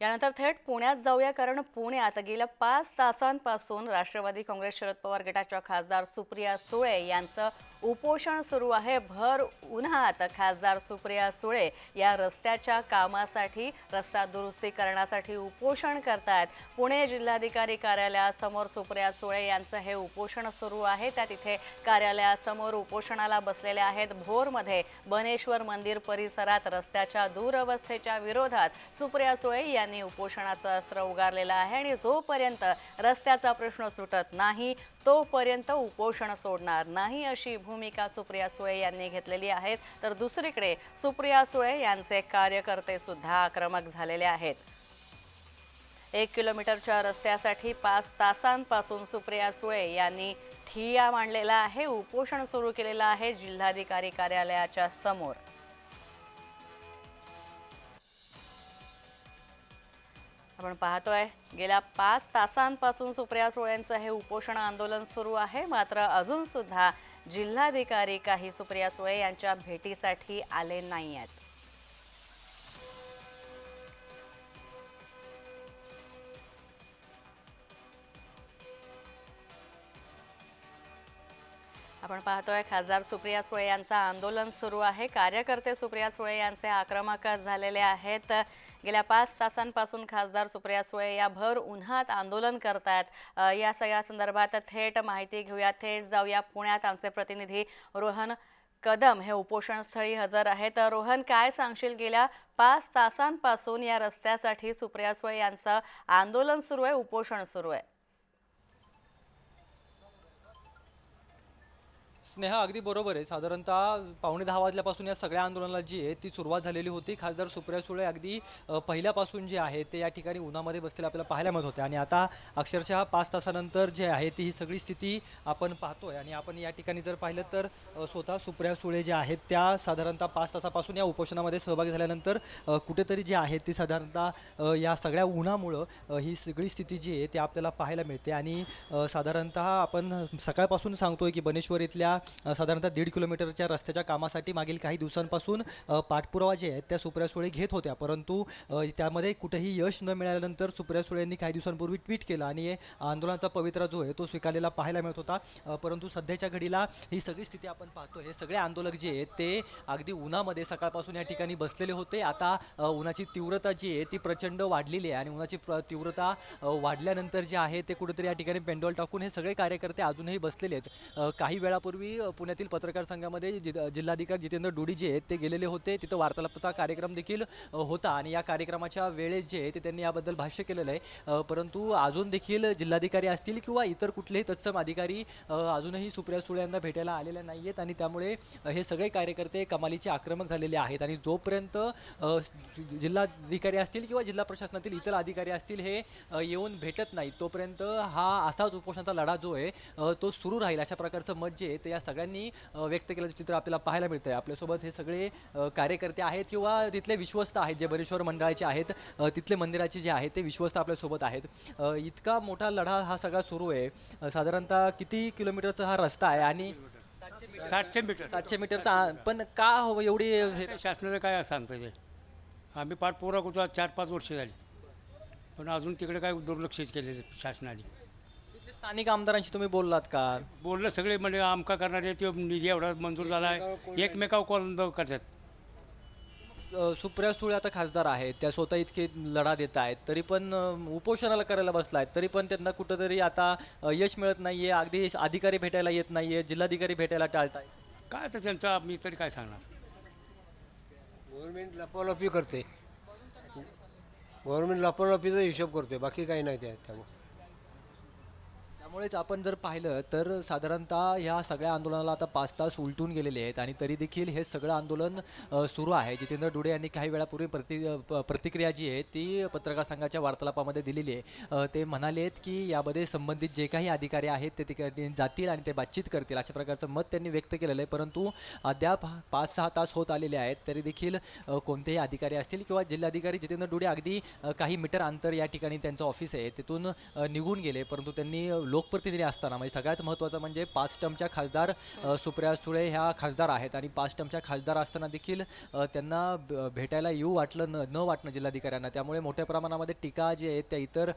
यानंतर थेट पुण्यात जाऊया कारण पुण्यात गेल्या पाच तासांपासून राष्ट्रवादी काँग्रेस शरद पवार गटाच्या खासदार सुप्रिया सुळे यांचं उपोषण सुरू आहे. भर उन्हात खासदार सुप्रिया सुळे या रस्त्याच्या कामासाठी रस्ता दुरुस्ती करण्यासाठी उपोषण करतायत. पुणे जिल्हाधिकारी कार्यालयासमोर सुप्रिया सुळे यांचं हे उपोषण सुरू आहे. त्या तिथे कार्यालयासमोर उपोषणाला बसलेले आहेत. भोरमध्ये बनेश्वर मंदिर परिसरात रस्त्याच्या दुरवस्थेच्या विरोधात सुप्रिया सुळे यांनी उपोषणाचं अस्त्र उगारलेलं आहे आणि जोपर्यंत रस्त्याचा प्रश्न सुटत नाही तोपर्यंत उपोषण सोडणार नाही अशी भूमिका भूमिका सुप्रिया सुळे यांनी घेतलेली आहे तर दुसरीकडे सुप्रिया सुळे यांचे कार्यकर्ते सुद्धा आक्रमक झालेले आहेत. एक किलोमीटरच्या रस्त्यासाठी पाच तासांपासून सुप्रिया सुळे यांनी ठिया मांडलेला आहे उपोषण सुरू केलेलं आहे जिल्हाधिकारी कार्यालयाच्या समोर. आपण पाहतोय गेल्या पाच तासांपासून सुप्रिया सुळेंचं हे उपोषण आंदोलन सुरू आहे मात्र अजून सुद्धा जिल्हाधिकारी काही सुप्रिया सुळे यांच्या भेटीसाठी आले नाही आहेत आपण पाहतोय खासदार सुप्रिया सुळे यांचं आंदोलन सुरू आहे. कार्यकर्ते सुप्रिया सुळे यांचे आक्रमक झालेले आहेत. गेल्या पाच तासांपासून खासदार सुप्रिया सुळे या भर उन्हात आंदोलन करतायत. या सगळ्या संदर्भात थेट माहिती घेऊया. थेट जाऊया पुण्यात. आमचे प्रतिनिधी रोहन कदम हे उपोषणस्थळी हजर आहेत. रोहन काय सांगशील? गेल्या पाच तासांपासून या रस्त्यासाठी सुप्रिया सुळे यांचं आंदोलन सुरू आहे उपोषण सुरू आहे. स्नेहा अगदी बरोबर आहे. साधारणतः पावणे दहा वाजल्यापासून या सगळ्या आंदोलनाला जी आहे ती सुरुवात झालेली होती. खासदार सुप्रिया सुळे अगदी पहिल्यापासून जे आहे ते या ठिकाणी उन्हामध्ये बसलेले आपल्याला पाहायला मिळत होते. आणि आता अक्षरशः पाच तासानंतर जे आहे ती ही सगळी स्थिती आपण पाहतोय. आणि आपण या ठिकाणी जर पाहिलं तर स्वतः सुप्रिया सुळे ज्या आहेत त्या साधारणतः पाच तासापासून या उपोषणामध्ये सहभागी झाल्यानंतर कुठेतरी जे आहे ती साधारणतः या सगळ्या उन्हामुळं ही सगळी स्थिती जी आहे ती आपल्याला पाहायला मिळते. आणि साधारणतः आपण सकाळपासून सांगतोय की बनेश्वर इथल्या साधारणतः दीड किलोमीटरच्या रस्त्याच्या कामासाठी मागील काही दिवसांपासून पाठपुरावा जे आहेत त्या सुप्रिया सुळे घेत होत्या. परंतु त्यामध्ये कुठेही यश न मिळाल्यानंतर सुप्रिया सुळे यांनी काही दिवसांपूर्वी ट्विट केलं आणि आंदोलनाचा पवित्रा जो आहे तो स्वीकारलेला पाहायला मिळत होता. परंतु सध्याच्या घडीला ही सगळी स्थिती आपण पाहतो हे सगळे आंदोलक जे आहेत ते अगदी उन्हामध्ये सकाळपासून या ठिकाणी बसलेले होते. आता उन्हाची तीव्रता जी आहे ती प्रचंड वाढलेली आहे आणि उन्हाची प्र तीव्रता वाढल्यानंतर जे आहे ते कुठेतरी या ठिकाणी पेंडॉल टाकून हे सगळे कार्यकर्ते अजूनही बसलेले आहेत. काही वेळापूर्वी यापूर्वी पुण्यातील पत्रकार संघामध्ये जि- जिल्हाधिकारी जितेंद्र डोडी जे आहेत ते गेलेले होते. तिथं वार्तालापाचा कार्यक्रम देखील होता. आणि या कार्यक्रमाच्या वेळेत जे आहे ते त्यांनी याबद्दल भाष्य केलेलं आहे. परंतु अजून देखील जिल्हाधिकारी असतील किंवा इतर कुठलेही तत्सम अधिकारी अजूनही सुप्रिया सुळे यांना भेटायला आलेले नाही आहेत आणि त्यामुळे हे सगळे कार्यकर्ते कमालीचे आक्रमक झालेले आहेत. आणि जोपर्यंत जिल्हाधिकारी असतील किंवा जिल्हा प्रशासनातील इतर अधिकारी असतील हे येऊन भेटत नाहीत तोपर्यंत हा असाच उपोषणाचा लढा जो आहे तो सुरू राहील. अशा प्रकारचं मत जे आहे ते या सगळ्यांनी व्यक्त केल्याचं चित्र आपल्याला पाहायला मिळतं आहे आपल्यासोबत हे सगळे कार्यकर्ते आहेत किंवा तिथले विश्वस्त आहेत जे बरेश्वर मंडळाचे आहेत तिथले मंदिराचे जे आहेत ते विश्वस्त आपल्यासोबत आहेत. इतका मोठा लढा हा सगळा सुरू आहे. साधारणतः किती किलोमीटरचा हा रस्ता आहे आणि सातशे मीटर. सातशे मीटरचा पण का हवं एवढी हे- काय शासनाचं काय सांगतं ते? आम्ही पाठपुरा करतो आज चार पाच वर्ष झाली. पण अजून तिकडे काय दुर्लक्षच केलेले शासनाने. तिथले स्थानिक आमदारांशी तुम्ही बोललात का? बोललं सगळे म्हणजे आमका करणारे ते निधी एवढा मंजूर झाला आहे. एकमेकावर कॉल करतात? अ, सुप्रिया सुळे आता खासदार आहेत. त्या स्वतः इतके लढा देत आहेत. तरी पण अ, उपोषणाला करायला बसलायत तरी पण त्यांना कुठंतरी आता अ, यश मिळत नाहीये. अगदी अधिकारी भेटायला येत नाहीये. जिल्हाधिकारी भेटायला टाळताय काय तर त्यांचा मी तरी काय सांगणार? गव्हर्नमेंट लपालपी करते. गव्हर्नमेंट लपालपीचा हिशोब करते बाकी काही नाही त्यात त्यामुळे त्यामुळेच आपण जर पाहिलं तर साधारणतः ह्या सगळ्या आंदोलनाला आता पाच तास उलटून गेलेले आहेत आणि तरी देखील हे सगळं आंदोलन सुरू आहे. जितेंद्र डुडे यांनी काही वेळापूर्वी प्रति प्रतिक्रिया जी आहे ती पत्रकार संघाच्या वार्तालापामध्ये दिलेली आहे. ते म्हणाले आहेत की यामध्ये संबंधित जे काही अधिकारी आहेत ते तिकडे जातील आणि ते बातचीत करतील अशा प्रकारचं मत त्यांनी व्यक्त केलेलं आहे. परंतु अद्याप पाच सहा तास होत आलेले आहेत तरी देखील कोणतेही अधिकारी असतील किंवा जिल्हाधिकारी जितेंद्र डुडे अगदी काही मीटर अंतर या ठिकाणी त्यांचं ऑफिस आहे. तिथून निघून गेले. परंतु त्यांनी लोक लोकप्रतिनिधी असताना म्हणजे सगळ्यात महत्त्वाचं म्हणजे पाच टर्मच्या खासदार सुप्रिया सुळे ह्या खासदार आहेत. आणि पाच टर्मच्या खासदार असताना देखील त्यांना भेटायला येऊ वाटलं न न वाटणं जिल्हाधिकाऱ्यांना. त्यामुळे मोठ्या प्रमाणामध्ये टीका जी आहे त्या इतर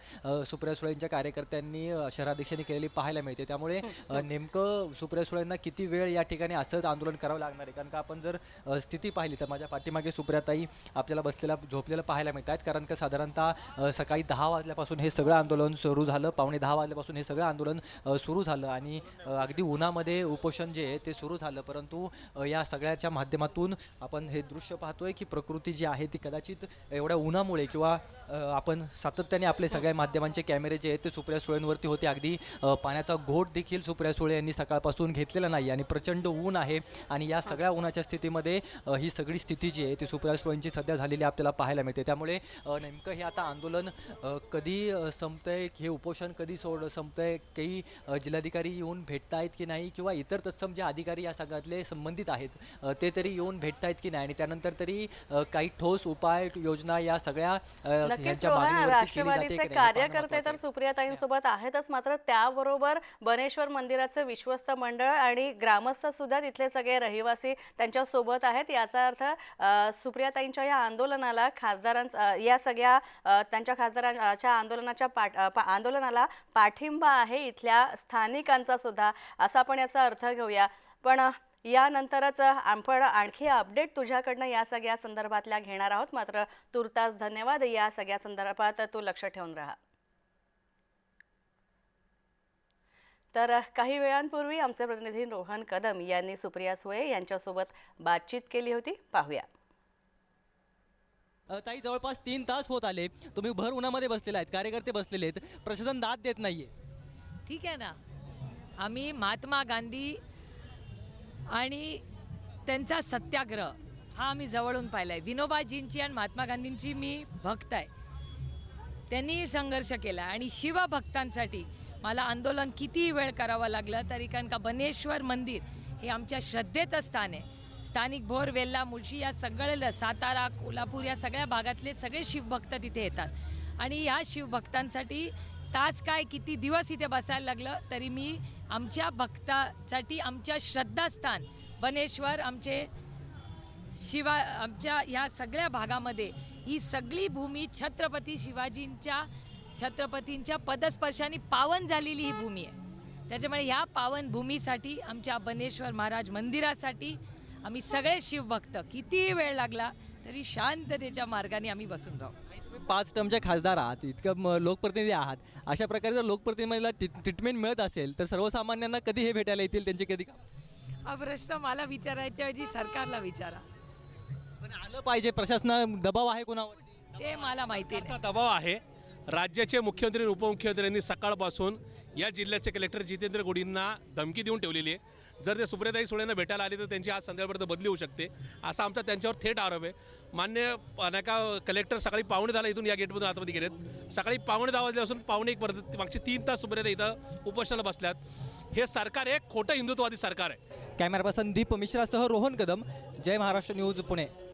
सुप्रिया सुळेंच्या कार्यकर्त्यांनी शहराध्यक्षांनी केलेली पाहायला मिळते. त्यामुळे अ, नेमकं सुप्रिया सुळेंना किती वेळ या ठिकाणी असंच आंदोलन करावं लागणार आहे? कारण का आपण जर स्थिती पाहिली तर माझ्या पाठीमागे सुप्रियाताई आपल्याला बसलेला झोपलेलं पाहायला मिळत आहेत कारण का साधारणतः सकाळी दहा वाजल्यापासून हे सगळं आंदोलन सुरू झालं. पावणे दहा वाजल्यापासून हे सगळं आंदोलन सुरू झालं आणि अगदी उन्हामध्ये उपोषण जे आहे ते सुरू झालं. परंतु या सगळ्याच्या माध्यमातून आपण हे दृश्य पाहतोय की प्रकृती जी आहे ती कदाचित एवढ्या उन्हामुळे किंवा आपण सातत्याने आपले सगळ्या माध्यमांचे कॅमेरे जे आहेत ते सुप्रिया सुळेंवरती होते. अगदी पाण्याचा घोट देखील सुप्रिया सुळे यांनी सकाळपासून घेतलेला नाही आणि प्रचंड ऊन आहे आणि या सगळ्या उन्हाच्या स्थितीमध्ये ही सगळी स्थिती जी आहे ती सुप्रिया सुळेंची सध्या झालेली आपल्याला पाहायला मिळते. त्यामुळे नेमकं हे आता आंदोलन कधी संपतंय? हे उपोषण कधी सोड संपतंय? काही जिल्हाधिकारी येऊन भेटतायत की नाही किंवा इतर तत्सम जे अधिकारी या सगळ्यातले संबंधित आहेत ते तरी येऊन भेटतायत की नाही? आणि त्यानंतर तरी काही ठोस उपाय योजना या सगळ्या राष्ट्रवादीचे हे पाहणं कार्यकर्ते तर. सुप्रियाताईंसोबत आहेतच मात्र त्याबरोबर बनेश्वर मंदिराचं विश्वस्त मंडळ आणि ग्रामस्थ सुद्धा तिथले सगळे रहिवासी त्यांच्यासोबत आहेत. याचा अर्थ सुप्रियाताईंच्या या आंदोलनाला खासदारांचा या सगळ्या त्यांच्या खासदारांच्या आंदोलनाच्या पाठ आंदोलनाला पाठिंबा आहे. इथल्या स्थानिकांचा सुद्धा असा आपण याचा अर्थ घेऊया. पण यानंतरच आपण आणखी अपडेट तुझ्याकडनं या सगळ्या संदर्भातल्या घेणार आहोत. मात्र तुर्तास धन्यवाद. या सगळ्या संदर्भात तू लक्ष ठेवून राहा. तर काही वेळांपूर्वी आमचे प्रतिनिधी रोहन कदम यांनी सुप्रिया सुळे यांच्यासोबत बातचीत केली होती. पाहूया. ताई जवळपास तीन तास होत आले. तुम्ही भर उन्हामध्ये बसलेले आहेत. कार्यकर्ते बसलेले आहेत. प्रशासन दाद देत नाहीये. ठीक आहे ना? आम्ही महात्मा गांधी आणि त्यांचा सत्याग्रह हा आम्ही जवळून पाहिला आहे विनोबाजींची आणि महात्मा गांधींची मी भक्त आहे. त्यांनी संघर्ष केला आणि शिवभक्तांसाठी मला आंदोलन किती वेळ करावं लागलं तरी कारण का बनेश्वर मंदिर हे आमच्या श्रद्धेचं स्थान आहे. स्थानिक भोर वेल्ला मुळशी या सगळ्या सातारा कोल्हापूर या सगळ्या भागातले सगळे शिवभक्त तिथे येतात. आणि ह्या शिवभक्तांसाठी तास काय किती दिवस इथे बसायला लागलं तरी मी आमच्या भक्तासाठी आमच्या श्रद्धास्थान बनेश्वर आमचे शिवा आमच्या ह्या सगळ्या भागामध्ये ही सगळी भूमी छत्रपती शिवाजींच्या छत्रपतींच्या पदस्पर्शाने पावन झालेली ही भूमी आहे. त्याच्यामुळे ह्या पावन भूमीसाठी आमच्या बनेश्वर महाराज मंदिरासाठी आम्ही सगळे शिवभक्त कितीही वेळ लागला तरी शांततेच्या मार्गाने आम्ही बसून राहू. पाच टर्मचे खासदार आहात इतकं म- लोकप्रतिनिधी आहात. अशा प्रकारे जर लोकप्रतिनिधीला ट्रीट- ट्रीटमेंट मिळत असेल तर सर्वसामान्यांना कधी हे भेटायला येतील त्यांचे कधी काम? हा प्रश्न मला विचारायच्या ऐवजी सरकारला विचारा. पण आलं पाहिजे प्रशासना दबाव आहे कोणावर ते मला माहिती नाही. सरकारचा दबाव आहे. राज्याचे मुख्यमंत्री आणि उपमुख्यमंत्र्यांनी सकाळपासून या जिल्ह्याचे कलेक्टर जितेंद्र गोडींना धमकी देऊन ठेवलेली आहे. जर ते सुप्रियाताई सुळेंना भेटायला आले तर त्यांची आज संध्याकाळपर्यंत बदली होऊ शकते. असा आमचा त्यांच्यावर थेट आरोप आहे. मान्य अनेका नाही का कलेक्टर सकाळी पावणे दहाला इथून या गेटमधून आतमध्ये गेलेत. सकाळी पावणे दहा वाजल्यापासून पावणे एक परत मागचे तीन तास सुप्रियाताई इथं उपोषणाला बसल्यात. हे सरकार एक खोटं हिंदुत्ववादी सरकार आहे. कॅमेरा पर्सन दीप मिश्रासह रोहन कदम जय महाराष्ट्र न्यूज पुणे.